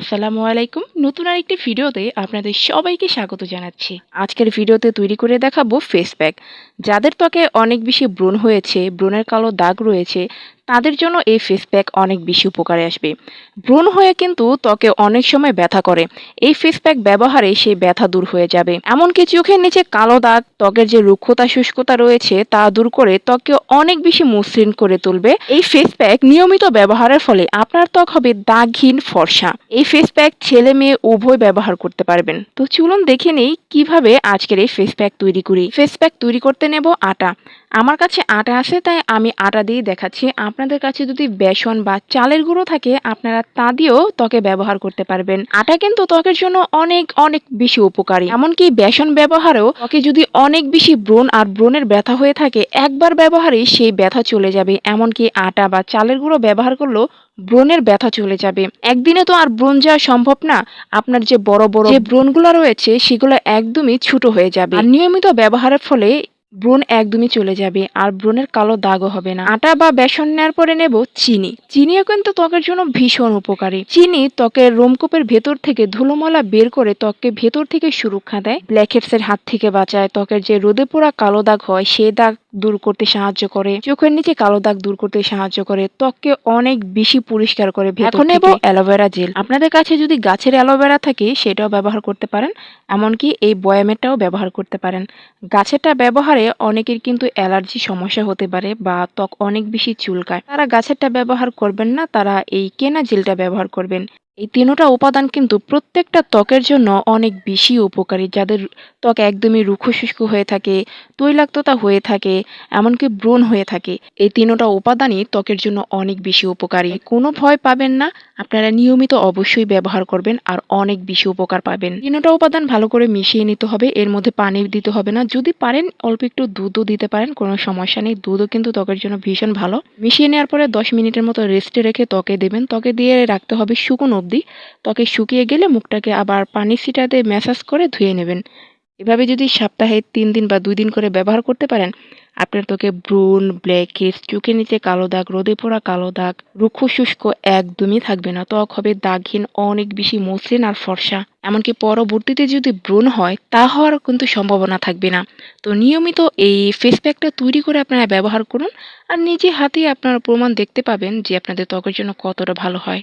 আসসালামু আলাইকুম। নতুন আরেকটি ভিডিওতে আপনাদের সবাইকে স্বাগত জানাচ্ছি। আজকের ভিডিওতে তৈরি করে দেখাবো ফেস প্যাক যাদের ত্বকে অনেক বেশি ব্রণ হয়েছে, ব্রণের কালো দাগ রয়েছে তাদের জন্য এই ফেস প্যাক অনেক বেশি উপকারে আসবে। ব্রণ হয়ে কিন্তু ত্বকে অনেক সময় ব্যথা করে। এই ফেস প্যাক ব্যবহারে সেই ব্যথা দূর হয়ে যাবে। এমনকি চোখের নিচে কালো দাগ, ত্বকের যে রুক্ষতা শুষ্কতা রয়েছে তা দূর করে ত্বককে অনেক বেশি মসৃণ করে তুলবে। এই ফেস প্যাক নিয়মিত ব্যবহারের ফলে আপনার ত্বক হবে দাগহীন ফর্সা। এই ফেস প্যাক ছেলে মেয়ে উভয় ব্যবহার করতে পারবেন। তো চলুন দেখে নেই কীভাবে আজকের এই ফেস প্যাক তৈরি করি। ফেস প্যাক তৈরি করতে নেব আটা। আমার কাছে আটা আছে, তাই আমি আটা দিয়ে দেখাচ্ছি। আপনাদের কাছে যদি বেসন বা চালের গুঁড়ো থাকে, আপনারা তা দিয়েও ত্বকে ব্যবহার করতে পারবেন। আটা কিন্তু ত্বকের জন্য অনেক অনেক বেশি উপকারী। এমনকি বেসন ব্যবহারেও ত্বকে যদি অনেক বেশি ব্রণ আর ব্রণের ব্যথা হয়ে থাকে, একবার ব্যবহারেই সেই ব্যথা চলে যাবে। এমনকি আটা বা চালের গুঁড়ো ব্যবহার করলেও ব্রণের ব্যথা চলে যাবে। একদিনে তো আর ব্রণ যাওয়া সম্ভব না। আপনার যে বড় বড় যে ব্রণগুলো রয়েছে, সেগুলো একদমই ছোট হয়ে যাবে। আর নিয়মিত ব্যবহারের ফলে ব্রণ একদমই চলে যাবে আর ব্রণের কালো দাগও হবে না। আটা বা বেসন নেওয়ার পরে নেব চিনি। চিনিও কিন্তু ত্বকের জন্য ভীষণ উপকারী। চিনি ত্বকের রোমকূপের ভেতর থেকে ধুলোমলা বের করে ত্বককে ভেতর থেকে সুরক্ষা দেয়। ব্ল্যাকহেডস এর হাত থেকে বাঁচায়। ত্বকের যে রোদে পোড়া কালো দাগ হয় সে দাগ দূর করতে সাহায্য করে চোখের নিচে কালো দাগ দূর করতে সাহায্য করে ত্বককে অনেক বেশি পরিষ্কার করে এখন নেব অ্যালোভেরা জেল। আপনাদের কাছে যদি গাছের অ্যালোভেরা থাকে সেটাও ব্যবহার করতে পারেন এমনকি এই বয়ামেরটাও ব্যবহার করতে পারেন। গাছেরটা ব্যবহারে অনেকের কিন্তু অ্যালার্জি সমস্যা হতে পারে বা ত্বক অনেক বেশি চুলকায়। তারা গাছেরটা ব্যবহার করবেন না তারা এই কেনা জেলটা ব্যবহার করবেন। এই তিনোটা উপাদান কিন্তু প্রত্যেকটা ত্বকের জন্য অনেক বেশি উপকারী। যাদের ত্বক একদমই রুক্ষ শুষ্ক হয়ে থাকে, তৈলাক্ততা হয়ে থাকে, এমনকি ব্রণ হয়ে থাকে, এই তিনোটা উপাদানই ত্বকের জন্য অনেক বেশি উপকারী। কোনো ভয় পাবেন না, আপনারা নিয়মিত অবশ্যই ব্যবহার করবেন আর অনেক বেশি উপকার পাবেন। তিনোটা উপাদান ভালো করে মিশিয়ে নিতে হবে, এর মধ্যে পানি দিতে হবে না। যদি পারেন, অল্প একটু দুধও দিতে পারেন, কোনো সমস্যা নেই। দুধও কিন্তু ত্বকের জন্য ভীষণ ভালো। মিশিয়ে নেওয়ার পরে দশ মিনিটের মতো রেস্টে রেখে ত্বকে দেবেন। ত্বকে দিয়ে রাখতে হবে শুকনো অবধি ত্বকে শুকিয়ে গেলে মুখটাকে আবার পানি ছিটাতে ম্যাসাজ করে ধুয়ে নেবেন। এভাবে যদি সপ্তাহে তিন দিন বা দুই দিন করে ব্যবহার করতে পারেন, আপনার ত্বকে ব্রুন, ব্ল্যাক ব্ল্যাকহেডস চোখের নিচে কালো দাগ, রোদে পোড়া কালো দাগ, রুক্ষ, শুষ্ক একদমই থাকবে না। ত্বক হবে দাগহীন, অনেক বেশি মসৃণ আর ফর্সা। এমনকি পরবর্তীতে যদি ব্রণ হয়, তা হওয়ার কিন্তু সম্ভাবনা থাকবে না। তো নিয়মিত এই ফেস প্যাকটা তৈরি করে আপনারা ব্যবহার করুন আর নিজে হাতেই আপনারা প্রমাণ দেখতে পাবেন যে আপনাদের ত্বকের জন্য কতটা ভালো হয়।